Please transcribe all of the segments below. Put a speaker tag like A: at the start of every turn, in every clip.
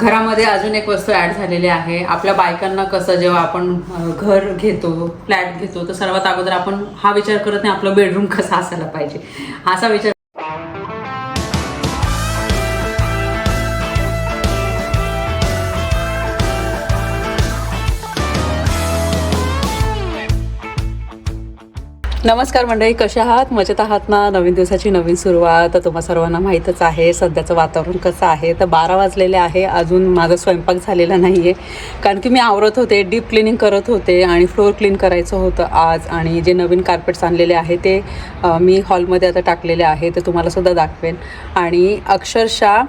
A: घरामध्ये अजून एक वस्तू ऍड झालेली आहे. आपल्या बायकांना कसं जेव्हा आपण घर घेतो फ्लॅट घेतो तर सर्वात अगोदर आपण हा विचार करत नाही आपलं बेडरूम कसा असायला पाहिजे. असा विचार नमस्कार मंडळी कशा आहात? मजेत आहात ना? नवीन दिवसाची नवीन सुरुवात. तर तुम्हा सर्वांना माहीतच आहे सध्याचं वातावरण कसं आहे? तर बारा वाजलेले आहे अजून माझा स्वयंपाक झालेला नाही आहे कारण की मी आवरत होते डीप क्लिनिंग करत होते आणि फ्लोअर क्लीन करायचं होतं आज. आणि जे नवीन कार्पेट्स आणलेले आहे ते मी हॉलमध्ये आता टाकलेले आहे ते तुम्हाला सुद्धा दाखवेन. आणि अक्षरशः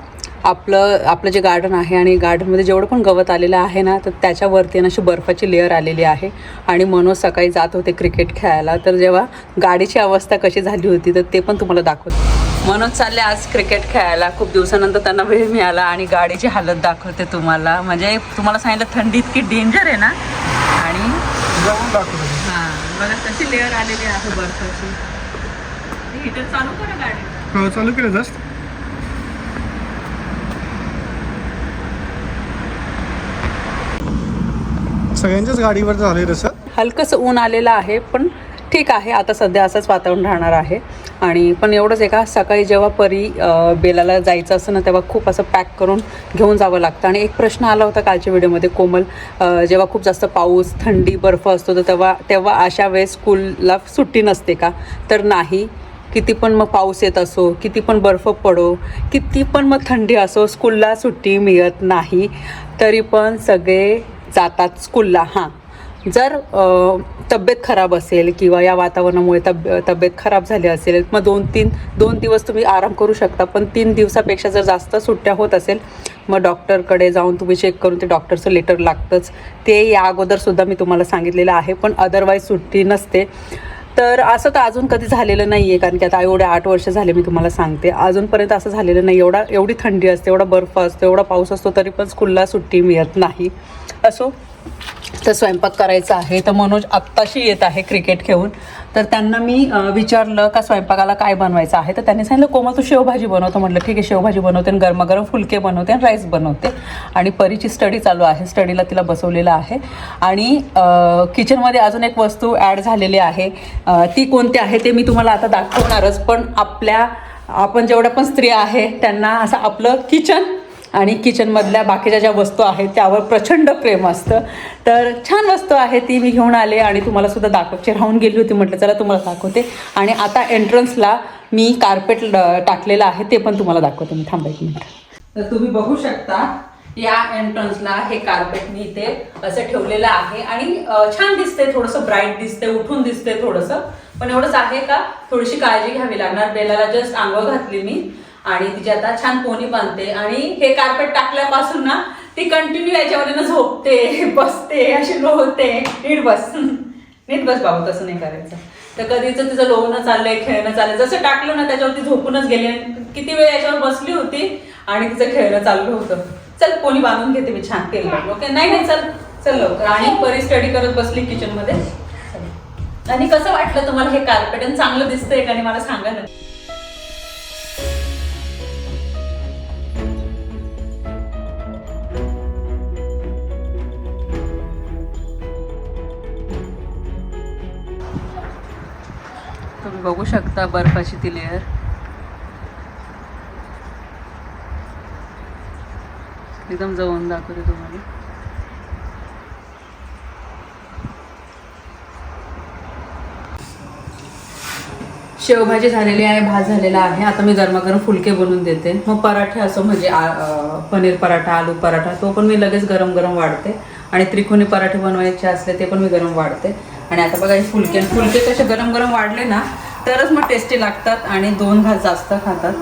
A: आपलं आपलं जे गार्डन आहे आणि गार्डनमध्ये जेवढं पण गवत आलेलं आहे ना तर त्याच्यावरती ना अशी बर्फाची लेअर आलेली आहे. आणि मनोज सकाळी जात होते क्रिकेट खेळायला. तर जेव्हा गाडीची अवस्था कशी झाली होती तर ते पण तुम्हाला दाखवते. मनोज चालले आज क्रिकेट खेळायला. खूप दिवसानंतर त्यांना वेळ मिळाला आणि गाडीची हालत दाखवते तुम्हाला. म्हणजे तुम्हाला सांगितलं थंडी इतकी डेंजर आहे ना? आणि
B: जाऊन दाखवतो.
A: हां बघा कशी लेअर आलेली आहे बर्फाची. हिटर चालू करा गाडी.
B: हो चालू केलं जस्ट सगळ्यांच्याच गाडीवर झालंय तसं.
A: हलकंसं ऊन आलेलं आहे पण ठीक आहे आता सध्या असंच वातावरण राहणार आहे. आणि पण एवढंच आहे का सकाळी जेव्हा परी बेलाला जायचं असतं ना तेव्हा खूप असं पॅक करून घेऊन जावं लागतं. आणि एक प्रश्न आला होता कालच्या व्हिडिओमध्ये कोमल जेव्हा खूप जास्त पाऊस थंडी बर्फ असतो तर तेव्हा तेव्हा अशा वेळेस स्कूलला सुट्टी नसते का? तर नाही. किती पण मग पाऊस येत असो किती पण बर्फ पडो किती पण मग थंडी असो स्कूलला सुट्टी मिळत नाही. तरी पण सगळे जातात स्कूलला हां. जर तब्येत खराब असेल किंवा या वातावरणामुळे तब तब्येत खराब झाली असेल मग दोन तीन दोन दिवस तुम्ही आराम करू शकता पण तीन दिवसापेक्षा जर जास्त सुट्ट्या होत असेल मग डॉक्टरकडे जाऊन तुम्ही चेक करून ते डॉक्टरचं लेटर लागतंच. ते या अगोदरसुद्धा मी तुम्हाला सांगितलेलं आहे पण अदरवाईज सुट्टी नसते. तर असं तर अजून कधी झालेलं नाही आहे कारण की आता एवढे आठ वर्ष झाले मी तुम्हाला सांगते. अजूनपर्यंत असं झालेलं नाही. एवढा एवढी थंडी असते एवढा बर्फ असतो एवढा पाऊस असतो तरी पण स्कूलला सुट्टी मिळत नाही. असो. तर स्वयंपाक करायचा आहे. तर मनोज आत्ताशी येत आहे क्रिकेट खेळून. तर त्यांना मी विचारलं का स्वयंपाकाला काय बनवायचं आहे? तर त्यांनी सांगितलं कोमा तू शेवभाजी बनवतो म्हटलं. ठीक आहे शेवभाजी बनवते आणि गरमागरम फुलके बनवते आणि राईस बनवते. आणि परीची स्टडी चालू आहे. स्टडीला तिला बसवलेलं आहे. आणि किचनमध्ये अजून एक वस्तू ॲड झालेली आहे. ती कोणती आहे ते मी तुम्हाला आता दाखवणारच. पण आपल्या आपण जेवढ्या पण स्त्रिया आहे त्यांना असं आपलं किचन आणि किचनमधल्या बाकीच्या ज्या वस्तू आहेत त्यावर प्रचंड प्रेम असतं. तर छान वस्तू आहे ती मी घेऊन आले आणि तुम्हाला सुद्धा दाखवची राहून गेली होती म्हटलं चला तुम्हाला दाखवते. आणि आता एंट्रन्सला मी कार्पेट टाकलेलं आहे ते पण तुम्हाला दाखवते. मी थांबा एक मिनिट. तर तुम्ही बघू शकता या एंट्रन्सला हे कार्पेट मी इथे असं ठेवलेलं आहे. आणि छान दिसते थोडंसं ब्राईट दिसते उठून दिसते थोडंसं. पण एवढंच आहे का? थोडीशी काळजी घ्यावी लागणार. बेलाला जस्ट आंघोळ घातली मी. आणि तिची आता छान पोनी बांधते. आणि हे कार्पेट टाकल्यापासून ना ती कंटिन्यू याच्यावर झोपते बसते अशी लोहते नीट बस. नीट बस बाबा तसं नाही करायचं. तर कधीच तिचं लोहणं चाललंय खेळणं चाललंय. जसं टाकलं ना त्याच्यावरती झोपूनच गेली. किती वेळ याच्यावर बसली होती आणि तिचं खेळणं चाललं होतं. चल कोणी बांधून घेते मी छान केलं ओके? नाही नाही चल चल लवकर. आणि परी स्टडी करत बसली किचनमध्ये. आणि कसं वाटलं तुम्हाला हे कार्पेट आणि चांगलं दिसतंय का? आणि मला सांगा ना. बघू शकता बर्फाची ती लेअर एकदम जवळून दाखवते तुम्हाला. शेवभाजी झालेली आहे भात झालेला आहे. आता मी गरमागरम फुलके बनवून देते. मग पराठे असं म्हणजे पनीर पराठा आलू पराठा तो पण मी लगेच गरम गरम वाढते. आणि त्रिकोणी पराठे बनवायचे असले ते पण मी गरम वाढते. आणि आता बघा फुलके फुलके कसे गरम गरम वाढले ना तरच मग टेस्टी लागतात आणि दोन भात जास्त खातात.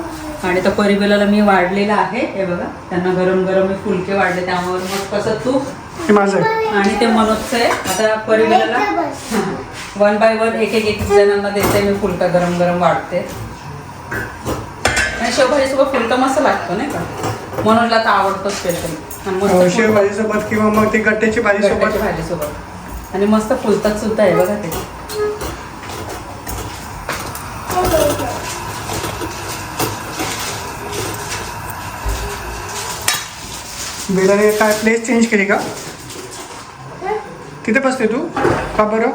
A: आणि तर परिबेलाला मी वाढलेलं आहे. हे बघा त्यांना गरम गरम मी फुलके वाढले त्यामुळे मग कसं तूप
B: हे माझं आहे.
A: आणि ते मनोजचं आहे. आता परिवाराला वन बाय वन एक एक एक जणांना देते मी फुलका गरम गरम वाढते. आणि शेवभाजीसोबत फुलका मस्त लागतो नाही का? मनोजला तर आवडतो स्पेशल आणि
B: अं,
A: मस्त
B: शेव भाजीसोबत किंवा मग ती गट्ट्याची भाजी
A: भाजीसोबत. आणि मस्त फुलतात सुद्धा आहे बघा ते.
B: बेलाने काय प्लेस चेंज केली का? तिथे बसते तू? का बरं?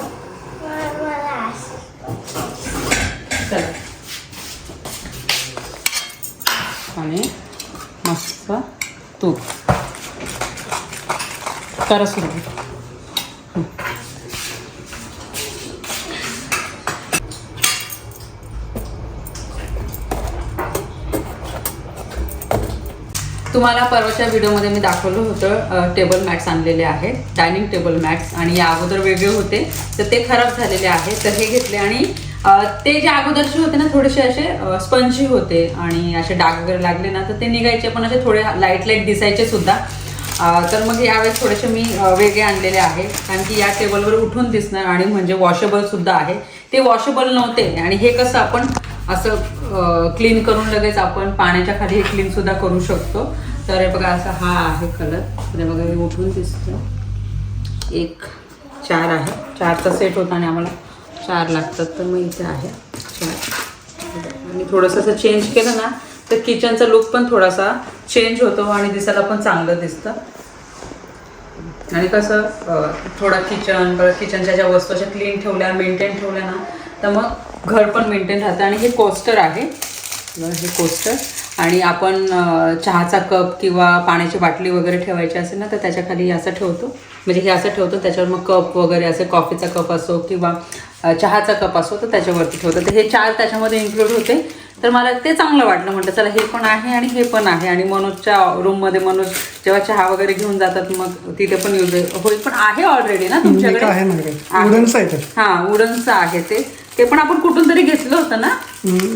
A: आणि मस्त तूप करा सुरू तुम्हाला परवाच्या व्हिडिओमध्ये मी दाखवलं होतं टेबल मॅट्स आणलेले आहेत डायनिंग टेबल मॅट्स आणि या अगोदर वेगळे होते तर ते खराब झालेले आहेत तर हे घेतले आणि ते जे अगोदरचे होते ना थोडेसे असे स्पंजी होते आणि असे डाग वगैरे लागले ना तर ते निघायचे पण असे थोडे लाइट लाइट दिसायचे सुद्धा. तर मग यावेळेस थोडेसे मी वेगळे आणलेले आहे कारण की या टेबलवर उठून दिसणार आणि म्हणजे वॉशेबल सुद्धा आहे. ते वॉशेबल नव्हते आणि हे कसं आपण असं क्लीन करून लगेच आपण पाण्याच्या खाली क्लीन सुद्धा करू शकतो. तर हे बघा असा हा आहे कलर हे बघा हे उठून दिसतं. एक चार आहे. चारचा सेट होता आणि आम्हाला चार लागतात. तर मग इथे आहे. चार. आणि थोडंसं असं चेंज केलं ना तर किचनचा लुक पण थोडासा चेंज होतो आणि दिसायला पण चांगलं दिसतं. आणि कसं थोडं थोडा किचन परत किचनच्या ज्या वस्तू अशा क्लीन ठेवल्या मेंटेन ठेवल्या ना तर मग घर पण मेंटेन राहतं आणि हे कोस्टर आहे. हे कोस्टर आणि आपण चहाचा कप किंवा पाण्याची बाटली वगैरे ठेवायची असेल ना तर त्याच्याखाली असं ठेवतो. म्हणजे हे असं ठेवतो त्याच्यावर मग कप वगैरे असे कॉफीचा कप असो किंवा चहाचा कप असो तर त्याच्यावरती ठेवतो. तर हे चार त्याच्यामध्ये इन्क्लूड होते. तर मला ते चांगलं वाटलं म्हटलं चला हे पण आहे आणि हे पण आहे. आणि मनोजच्या रूममध्ये मनोज जेव्हा चहा वगैरे घेऊन जातात मग तिथे पण यूज होईल. पण आहे ऑलरेडी ना तुमच्याकडे? हा वुडनचं आहे ते. ते पण आपण कुठून तरी घेतलं होतं ना?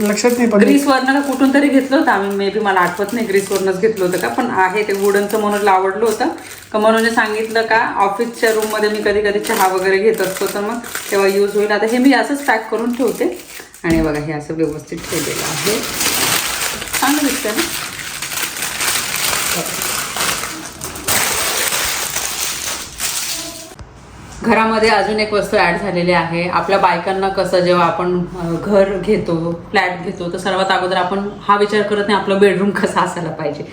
B: लक्षात नाही पण
A: ग्रीसवरनं का कुठून तरी घेतलं होतं. आम्ही मे बी मला आठवत नाही ग्रीसवरनंच घेतलं होतं का? पण आहे ते वुडनचं मनोजला आवडलं होतं. का मनोजने सांगितलं का ऑफिसच्या रूममध्ये मी कधी कधी चहा वगैरे घेत असतो तर मग तेव्हा यूज होईल. आता हे मी असंच पॅक करून ठेवते. आणि बघा हे असं व्यवस्थित ठेवलेलं आहे. चांगलं दिसतं ना? घरामध्ये अजून एक वस्तू ऍड झालेली आहे. आपल्या बायकांना कसं जेव्हा आपण घर घेतो फ्लॅट घेतो तर सर्वात अगोदर आपण हा विचार करत नाही आपलं बेडरूम कसं असायला पाहिजे.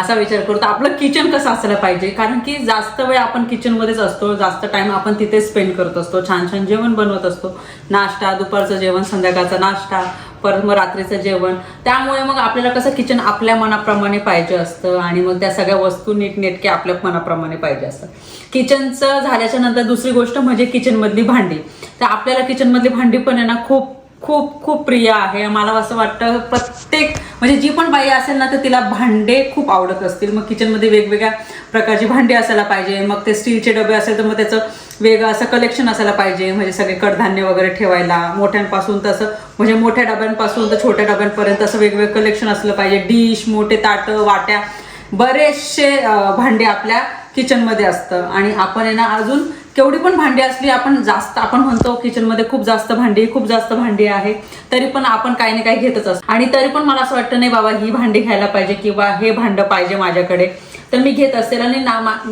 A: असा विचार करतो आपलं किचन कसं असायला पाहिजे? कारण की जास्त वेळ आपण किचनमध्येच असतो जास्त टाईम आपण तिथे स्पेंड करत असतो. छान छान जेवण बनवत असतो. नाश्ता दुपारचं जेवण संध्याकाळचा नाश्ता परत मग रात्रीचं जेवण. त्यामुळे मग आपल्याला कसं किचन आपल्या मनाप्रमाणे पाहिजे असतं आणि मग त्या सगळ्या वस्तू नीटनेटके आपल्या मनाप्रमाणे पाहिजे असतं. किचनचं झाल्याच्यानंतर दुसरी गोष्ट म्हणजे किचनमधली भांडी. तर आपल्याला किचनमधली भांडी पण आहे ना खूप खूप खूप प्रिय आहे. मला असं वाटतं प्रत्येक म्हणजे जी पण बाई असेल ना तर तिला भांडे खूप आवडत असतील. मग किचनमध्ये वेगवेगळ्या प्रकारची भांडी असायला पाहिजे. मग ते स्टीलचे डबे असेल तर मग त्याचं वेगळं असं कलेक्शन असायला पाहिजे. म्हणजे सगळे कडधान्य वगैरे ठेवायला. मोठ्यांपासून तसं म्हणजे मोठ्या डब्यांपासून तर छोट्या डब्यांपर्यंत असं वेगवेगळं कलेक्शन असलं पाहिजे. डिश मोठे ताटं वाट्या बरेचसे भांडे आपल्या किचनमध्ये असतं. आणि आपण आहे ना अजून केवढी पण भांडी असली आपण जास्त आपण म्हणतो किचनमध्ये खूप जास्त भांडी खूप जास्त भांडी आहे तरी पण आपण काही ना काही घेतच असतो. आणि तरी पण मला असं वाटतं नाही बाबा ही भांडी घ्यायला पाहिजे किंवा हे भांडं पाहिजे माझ्याकडे तर मी घेत असेल. आणि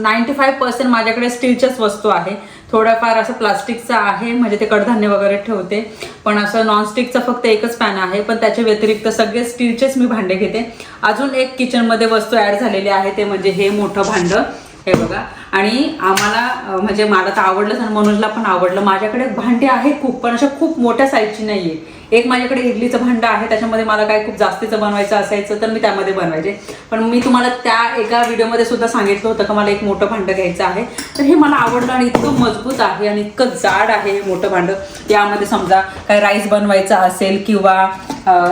A: नाईंटी फाईव्ह पर्सेंट माझ्याकडे स्टीलच्याच वस्तू आहे. थोडंफार असं प्लास्टिकचं आहे म्हणजे ते कडधान्य वगैरे ठेवते. पण असं नॉनस्टिकचं फक्त एकच पॅन आहे. पण त्याच्या व्यतिरिक्त सगळे स्टीलचेच मी भांडे घेते. अजून एक किचनमध्ये वस्तू ॲड झालेली आहे ते म्हणजे हे मोठं भांडं. हे बघा. आणि आम्हाला म्हणजे मला तर आवडलंच आणि मनोजला पण आवडलं. माझ्याकडे भांडे आहेत खूप पण अशा खूप मोठ्या साईजची नाही आहे एक माझ्याकडे इडलीचं भांडं आहे त्याच्यामध्ये मला काय खूप जास्तीचं बनवायचं असायचं तर मी त्यामध्ये बनवायचे. पण मी तुम्हाला त्या एका व्हिडिओमध्ये सुद्धा सांगितलं होतं का मला एक मोठं भांडं घ्यायचं आहे. तर हे मला आवडलं आणि इतकं मजबूत आहे आणि इतकं जाड आहे हे मोठं भांडं. यामध्ये समजा काय राईस बनवायचा असेल किंवा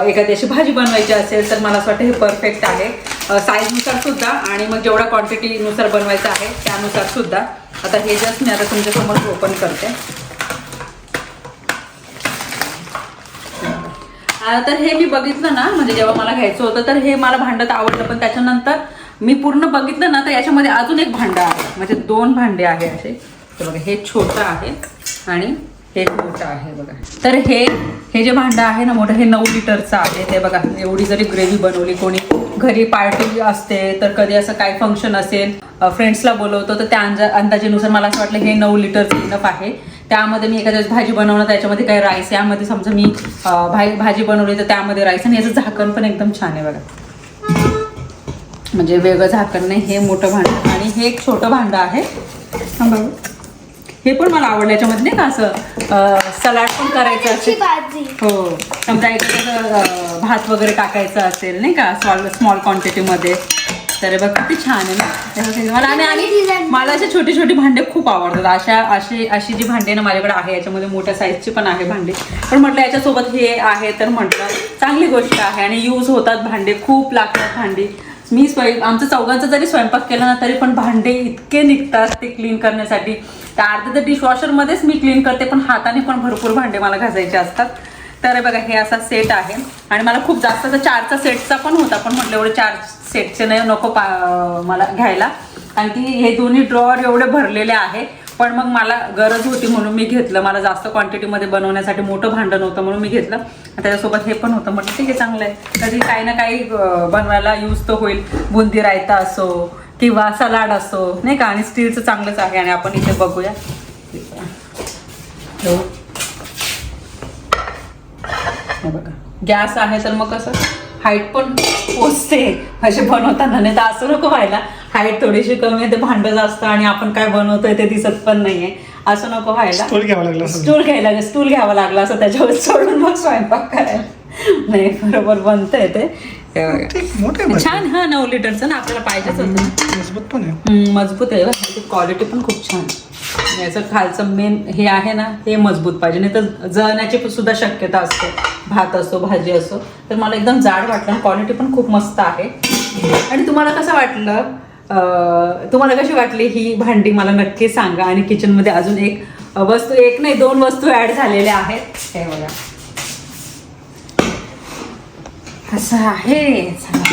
A: एखादी अशी भाजी बनवायची असेल तर मला असं वाटतं हे परफेक्ट आहे. साईजनुसार सुद्धा आणि मग जेवढ्या क्वांटिटीनुसार बनवायचं आहे त्यानुसार सुद्धा. आता हे जस्ट मी आता तुमच्यासमोर ओपन करते. तर हे मी बघितलं ना म्हणजे जेव्हा मला घ्यायचं होतं तर हे मला भांडं तर आवडलं पण त्याच्यानंतर मी पूर्ण बघितलं ना तर याच्यामध्ये अजून एक भांडं आहे. म्हणजे दोन भांडे आहे असे. तर बघा हे छोटं आहे आणि हे मोठं आहे बघा. तर हे हे जे भांडं आहे ना मोठं हे नऊ लिटरचं आहे. ते बघा एवढी जरी ग्रेव्ही बनवली कोणी घरी पार्टी असते तर कधी असं काय फंक्शन असेल फ्रेंड्सला बोलवतो तर त्या अंजा अंदाजेनुसार मला असं वाटलं हे नऊ लिटरचं इनफ आहे. त्यामध्ये मी एखाद्या भाजी बनवणं त्याच्यामध्ये काही राईस यामध्ये समजा मी भाई भाजी बनवली तर त्यामध्ये राईस आणि याचं झाकण पण एकदम छान आहे बघा. म्हणजे वेगळं झाकण नाही हे मोठं भांडं आणि हे एक छोटं भांडं आहे.
B: हा बघ.
A: हे पण मला आवडलं. याच्यामध्ये नाही का असं सलाड पण करायचं हो. समजा एखादं भात वगैरे टाकायचं असेल नाही का? स्मॉल स्मॉल क्वांटिटीमध्ये तर बघ किती छान आहे ना? मला आणि आणि मला असे छोटे छोटे भांडे खूप आवडतात. अशा अशी अशी जी भांडे ना माझ्याकडे आहे याच्यामध्ये मोठ्या साईजची पण आहे भांडे. पण म्हटलं याच्यासोबत हे आहे तर म्हटलं चांगली गोष्ट आहे. आणि यूज होतात भांडे खूप लागतात भांडी. मी स्वयं आमचं चौघांचा जरी स्वयंपाक केला ना तरी पण भांडे इतके निघतात ते क्लीन करण्यासाठी. त्या अर्धे तर डिशवॉशरमध्येच मी क्लीन करते पण हाताने पण भरपूर भांडे मला घासायचे असतात. तर बघा हे असा सेट आहे. आणि मला खूप जास्त तर चारचा सेटचा पण होता पण म्हटलं एवढे चार सेटचे नाही नको पा मला घ्यायला. आणि ती हे दोन्ही ड्रॉवर एवढे भरलेले आहे पण मग मला गरज होती म्हणून मी घेतलं. मला जास्त क्वांटिटीमध्ये बनवण्यासाठी मोठं भांडण होतं म्हणून मी घेतलं. त्याच्यासोबत हे पण होतं. म्हटलं ठीक आहे चांगलं आहे. कधी काही ना काही बनवायला यूज तर होईल. बुंदी रायता असो किंवा सलाड असो नाही का? आणि स्टीलचं चांगलंच आहे. आणि आपण इथे बघूया. हो. बघा. गॅस आहे तर मग कसं? हाईट पण पोचते. असे बनवताना नाही तर असं नको व्हायला. हाईट थोडीशी कमी आहे ते भांडं जास्त आणि आपण काय बनवतोय ते दिसत पण नाहीये. असं नको व्हायला.
B: स्टोल घ्यावा लागला
A: स्टूल घ्यायला स्टूल घ्यावं लागलं असं त्याच्यावर सोडून मग स्वयंपाक करायला. नाही बरोबर बनतंय ते.
B: ठीक मोठे आहे
A: छान हा नऊ लिटरचं ना आपल्याला पाहिजेच होतं. ना
B: भरपूर. मजबूत पण आहे.
A: हम्म, मजबूत आहे ह्याची क्वालिटी पण खूप छान आहे. याचं खालचं मेन हे आहे ना हे मजबूत पाहिजे. नाही तर जळण्याची पण सुद्धा शक्यता असते. भात असो भाजी असो. तर मला एकदम जाड वाटलं क्वालिटी पण खूप मस्त आहे. आणि तुम्हाला कसं वाटलं? अं, तुम्हाला कशी वाटली ही भांडी? मला नक्की सांगा. आणि किचनमध्ये अजून एक वस्तू एक नाही दोन वस्तू ऍड झालेल्या आहेत. हे बघा. असं आहे चला.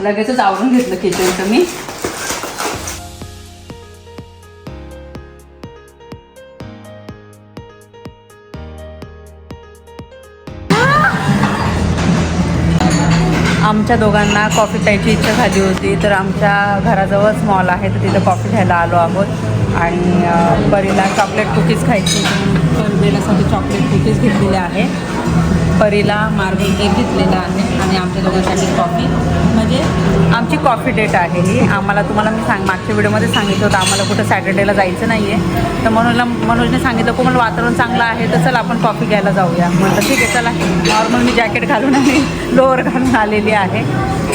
A: लगेचच आवरून घेतलं किचनचं मी आमच्या दोघांना कॉफी प्यायची इच्छा झाली होती तर आमच्या घराजवळच मॉल आहे तर तिथं कॉफी घ्यायला आलो आहोत. आणि बरीला परीला चॉकलेट कुकीज खायची तर बेलासाठी चॉकलेट कुकीज घेतलेले आहे. परीला मार्बल केक घेतलेला आहे आणि आमच्या दोघांसाठी कॉफी. म्हणजे आमची कॉफी डेट आहे ही. आम्हाला तुम्हाला मी सांग मागच्या व्हिडिओमध्ये सांगितलं होतं आम्हाला कुठं सॅटर्डेला जायचं नाही आहे तर मनोजला मनोजने सांगितलं की मला वातावरण चांगलं आहे तर चला आपण कॉफी घ्यायला जाऊया. म्हटलं ठीक आहे चला. नॉर्मल मी जॅकेट घालून आणि लोअर घालून आलेली आहे.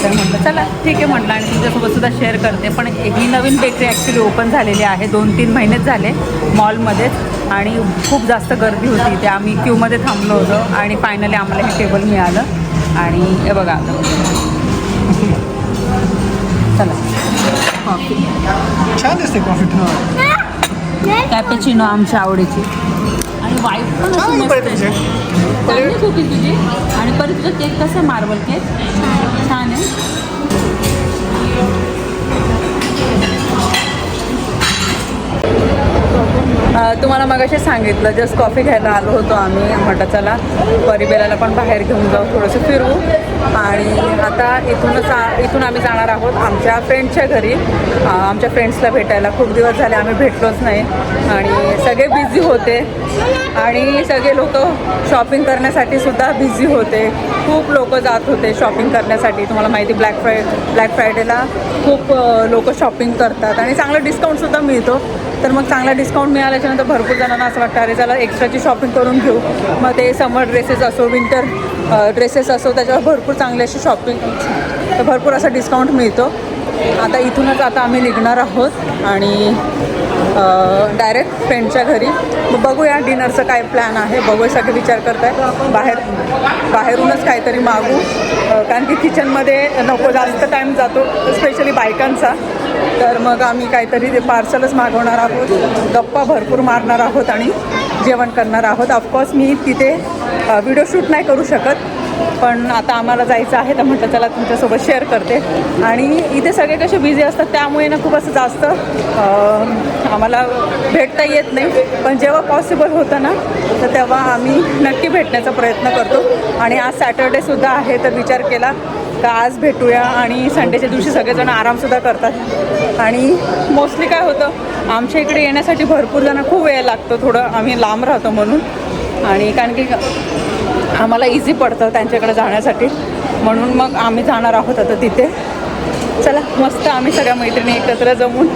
A: तर म्हटलं चला ठीक आहे म्हटलं आणि तुमच्यासोबत सुद्धा शेअर करते. पण ही नवीन बेकरी ॲक्च्युली ओपन झालेली आहे. दोन तीन महिनेच झाले मॉलमध्येच आणि खूप जास्त गर्दी होती ते आम्ही क्यूमध्ये थांबलो होतो आणि फायनली आम्हाला हे टेबल मिळालं. आणि हे बघा आता. चला. कॉफी
B: छान दिसते कॉफी
A: कॅपेचिनो आमच्या आवडीची. आणि वाईट पण आहे.
B: तुझे.
A: आणि परत केक कसं आहे? Marble cake? छान आहे. तुम्हाला मगाशी सांगितलं जस्ट कॉफी घ्यायला आलो होतो आम्ही. म्हटलं चला परिबेलाला पण बाहेर घेऊन जाऊ थोडंसं फिरू. आणि आता इथूनच आ- इथून आम्ही जाणार आहोत आमच्या फ्रेंडच्या घरी. आमच्या फ्रेंड्सला भेटायला खूप दिवस झाले आम्ही भेटलोच नाही. आणि सगळे बिझी होते. आणि सगळे लोक शॉपिंग करण्यासाठी सुद्धा बिझी होते. खूप लोक जात होते शॉपिंग करण्यासाठी. तुम्हाला माहिती ब्लॅक फ्राय ब्लॅक फ्रायडेला खूप लोक शॉपिंग करतात. आणि चांगला डिस्काउंटसुद्धा मिळतो. तर मग चांगला डिस्काउंट मिळाल्याच्यानंतर भरपूर जणांना असं वाटतं अरे चला एक्स्ट्राची शॉपिंग करून घेऊ. मग ते समर ड्रेसेस असो विंटर ड्रेसेस असो त्याच्यावर भरपूर चांगली अशी शॉपिंग तर भरपूर असा डिस्काउंट मिळतो. आता इथूनच आता आम्ही निघणार आहोत आणि डायरेक्ट फ्रेंडच्या घरी. मग बघूया डिनरचं काय प्लॅन आहे. बघूया सगळे विचार करत आहे बाहेर बाहेरूनच काहीतरी मागू. कारण की किचनमध्ये नको जास्त टाईम जातो स्पेशली बायकांचा. तर मग आम्ही काहीतरी ते पार्सलच मागवणार आहोत. गप्पा भरपूर मारणार आहोत आणि जेवण करणार आहोत. ऑफकोर्स मी तिथे व्हिडिओ शूट नाही करू शकत पण आता आम्हाला जायचं आहे तर म्हटलं चला तुमच्यासोबत शेअर करते. आणि इथे सगळे कसे बिझी असतात त्यामुळे ना खूप असं जास्त आम्हाला भेटता येत नाही. पण जेव्हा पॉसिबल होतं ना तर तेव्हा आम्ही नक्की भेटण्याचा प्रयत्न करतो. आणि आज सॅटर्डेसुद्धा आहे तर विचार केला तर आज भेटूया आणि संडेच्या दिवशी सगळेजण आरामसुद्धा करतात. आणि मोस्टली काय होतं आमच्या इकडे येण्यासाठी भरपूर जण खूप वेळ लागतो थोडं आम्ही लांब राहतो म्हणून. आणि कारण की आम्हाला इझी पडतं त्यांच्याकडे जाण्यासाठी. म्हणून मग आम्ही जाणार आहोत आता तिथे. चला मस्त आम्ही सगळ्या मैत्रिणी एकत्र जमून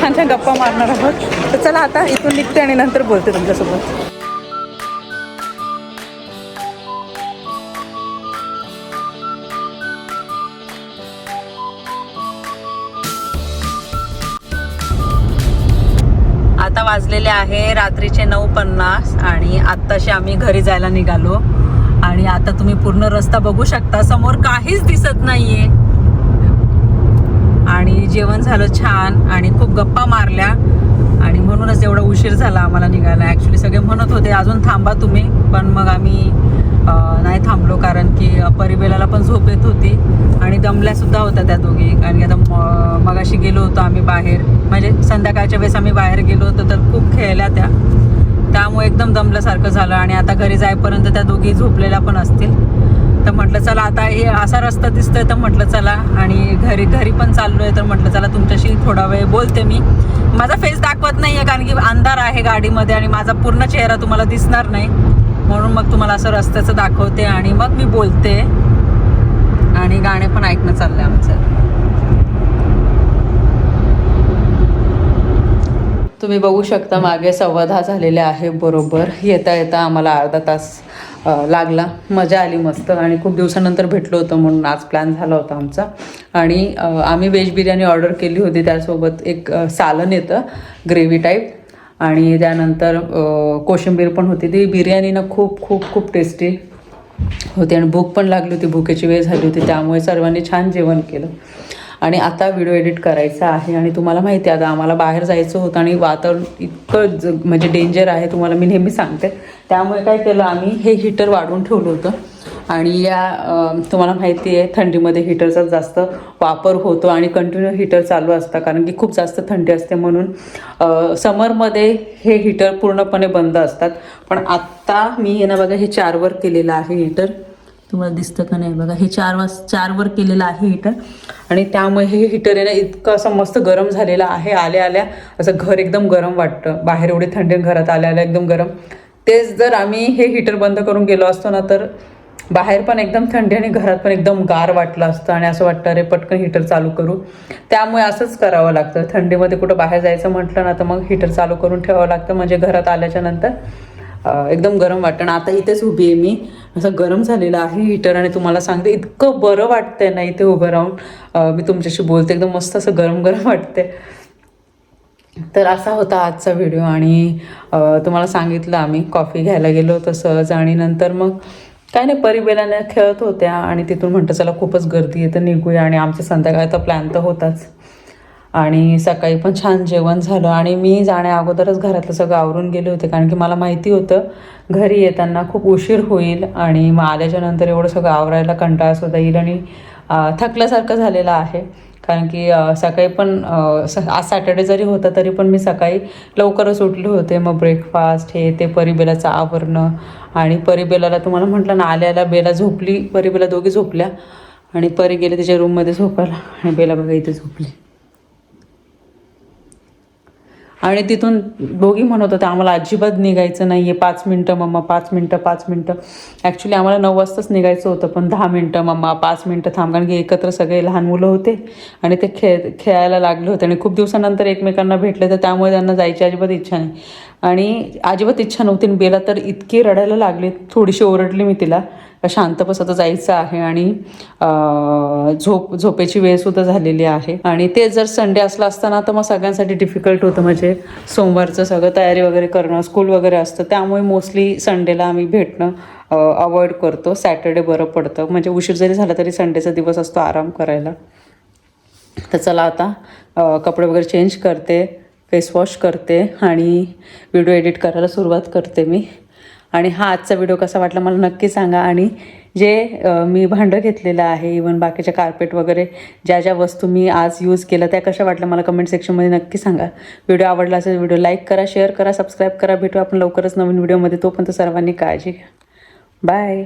A: छान छान गप्पा मारणार आहोत. तर चला आता इथून निघते आणि नंतर बोलते तुमच्यासोबत. वाजलेले आहे रात्रीचे नऊ पन्नास आणि आत्ताशी आम्ही घरी जायला निघालो. आणि आता तुम्ही पूर्ण रस्ता बघू शकता समोर काहीच दिसत नाहीये. आणि जेवण झालं छान आणि खूप गप्पा मारल्या. आणि म्हणूनच एवढा उशीर झाला आम्हाला निघायला. ॲक्च्युली सगळे म्हणत होते अजून थांबा तुम्ही पण मग आम्ही नाही थांबलो कारण की परिबेलाला पण झोप येत होती आणि दमल्यासुद्धा होत्या त्या दोघी. कारण की आता म- मगाशी गेलो होतो आम्ही बाहेर. म्हणजे संध्याकाळच्या वेळेस आम्ही बाहेर गेलो होतो तर खूप खेळल्या त्या. त्यामुळे एकदम दमल्यासारखं झालं आणि आता घरी जाईपर्यंत त्या दोघी झोपलेल्या पण असतील. तर म्हटलं चला आता हे असा रस्ता दिसतोय तर म्हटलं चला. आणि घरी घरी पण चाललो आहे तर म्हटलं चला तुमच्याशी थोडा वेळ बोलते मी. माझा फेस दाखवत नाही आहे कारण की अंधार आहे गाडीमध्ये आणि माझा पूर्ण चेहरा तुम्हाला दिसणार नाही. म्हणून मग तुम्हाला असं रस्त्याचं दाखवते आणि मग मी बोलते. आणि गाणे पण ऐकणं चाललंय आमचं. तुम्ही बघू शकता मागे सव्वा दहा झालेले आहे बरोबर. येता येता आम्हाला अर्धा तास लागला. मजा आली मस्त. आणि खूप दिवसानंतर भेटलो होतो म्हणून आज प्लॅन झाला होता आमचा. आणि आम्ही व्हेज बिर्याणी ऑर्डर केली होती. त्यासोबत एक सालन येतं ग्रेव्ही टाईप आणि त्यानंतर कोशिंबीर पण होती. ती बिर्याणी ना खूप खूप खूप टेस्टी होती आणि भूक पण लागली होती. भुकेची वेळ झाली होती. त्यामुळे सर्वांनी छान जेवण केलं. आणि आता व्हिडिओ एडिट करायचा आहे आणि तुम्हाला माहिती आहे आता आम्हाला बाहेर जायचं होतं आणि वातावरण इतकं ज म्हणजे डेंजर आहे तुम्हाला मी नेहमी सांगते. त्यामुळे काय केलं आम्ही हे हीटर वाढवून ठेवलं होतं. आणि या तुम्हाला माहिती आहे थंडीमध्ये हीटरचा जास्त वापर होतो आणि कंटिन्यू हीटर चालू असतं. कारण की खूप जास्त थंडी असते म्हणून समरमध्ये हे हीटर पूर्णपणे बंद असतात. पण आत्ता मी हे ना बघा हे चारवर केलेलं आहे हीटर. तुम्हाला दिसतं का नाही बघा? हे चार वाज चारवर केलेलं आहे हीटर. आणि त्यामुळे हे हीटर आहे ना इतकं असं मस्त गरम झालेलं आहे. आल्या आल्या असं घर एकदम गरम वाटतं. बाहेर एवढी थंडी आणि घरात आल्या आल्या एकदम गरम. तेच जर आम्ही हे हीटर बंद करून गेलो असतो ना तर बाहेर पण एकदम थंडी आणि घरात पण एकदम गार वाटलं असतं आणि असं वाटतं अरे पटकन हीटर चालू करू. त्यामुळे असंच करावं लागतं. थंडीमध्ये कुठं बाहेर जायचं म्हटलं ना तर मग हीटर चालू करून ठेवावं लागतं. म्हणजे घरात आल्याच्यानंतर एकदम गरम वाटतं. आणि आता इथेच उभी आहे मी. असं गरम झालेलं आहे हीटर आणि तुम्हाला सांगते इतकं बरं वाटतंय ना इथे उभं राहून. मी तुमच्याशी बोलते एकदम मस्त असं गरम गरम वाटते तर असा होता आजचा व्हिडिओ आणि तुम्हाला सांगितलं आम्ही. कॉफी घ्यायला गेलो होतो सहज आणि नंतर मग काय नाही परिबेलाने खेळत होत्या आणि तिथून म्हणतं चला खूपच गर्दी आहे तर निघूया. आणि आमचा संध्याकाळचा प्लॅन तर होताच. आणि सकाळी पण छान जेवण झालं आणि मी जाण्या अगोदरच घरातलं सगळं आवरून गेले होते कारण की मला माहिती होतं घरी येताना खूप उशीर होईल आणि मग आल्याच्यानंतर एवढं सगळं आवरायला कंटाळा सुद्धा येईल आणि थकल्यासारखं झालेलं आहे. कारण की सकाळी पण स आज सॅटर्डे जरी होता तरी पण मी सकाळी लवकरच उठले होते. मग ब्रेकफास्ट हे ते परिबेलाचं आवरणं आणि परिबेलाला तुम्हाला म्हटलं ना आल्याला बेला झोपली परिबेला दोघी झोपल्या आणि परी गेले तिच्या रूममध्ये झोपायला आणि बेला बघा इथे झोपली. आणि तिथून दोघी म्हणत होत्या आम्हाला अजिबात निघायचं नाही आहे पाच मिनटं मम्मा पाच मिनटं पाच मिनटं. ॲक्च्युली आम्हाला नऊ वाजताच निघायचं होतं पण दहा मिनटं मम्मा पाच मिनटं थांब कारण की एकत्र सगळे लहान मुलं होते आणि ते खेळ खेळायला लागले होते. आणि खूप दिवसानंतर एकमेकांना भेटले तर त्यामुळे त्यांना जायची अजिबात इच्छा नाही. आणि अजिबात इच्छा नव्हती आणि बेला तर इतकी रडायला लागली थोडीशी ओरडली मी तिला. शांत बसत जायचं आहे आणि झोप झोपेची वेळसुद्धा झालेली आहे. आणि ते जर संडे असला असताना तर मग सगळ्यांसाठी डिफिकल्ट होतं. म्हणजे सोमवारचं सगळं तयारी वगैरे करणं स्कूल वगैरे असतं. त्यामुळे मोस्टली संडेला आम्ही भेटणं अवॉइड करतो. सॅटर्डे बरं पडतं. म्हणजे उशीर जरी झाला तरी संडेचा दिवस असतो आराम करायला. तर चला आता कपडे वगैरे चेंज करते फेसवॉश करते आणि व्हिडिओ एडिट करायला सुरुवात करते मी. आणि हा आजचा व्हिडिओ कसा वाटला मला नक्की सांगा. आणि जे मी भांडं घेतलेलं आहे इवन बाकीच्या कार्पेट वगैरे ज्या ज्या वस्तू मी आज यूज केल्या त्या कशा वाटल्या मला कमेंट सेक्शनमध्ये नक्की सांगा. व्हिडिओ आवडला असेल व्हिडिओ लाईक करा शेअर करा सबस्क्राईब करा. भेटू आपण लवकरच नवीन व्हिडिओमध्ये तोपर्यंत सर्वांनी काळजी घ्या. बाय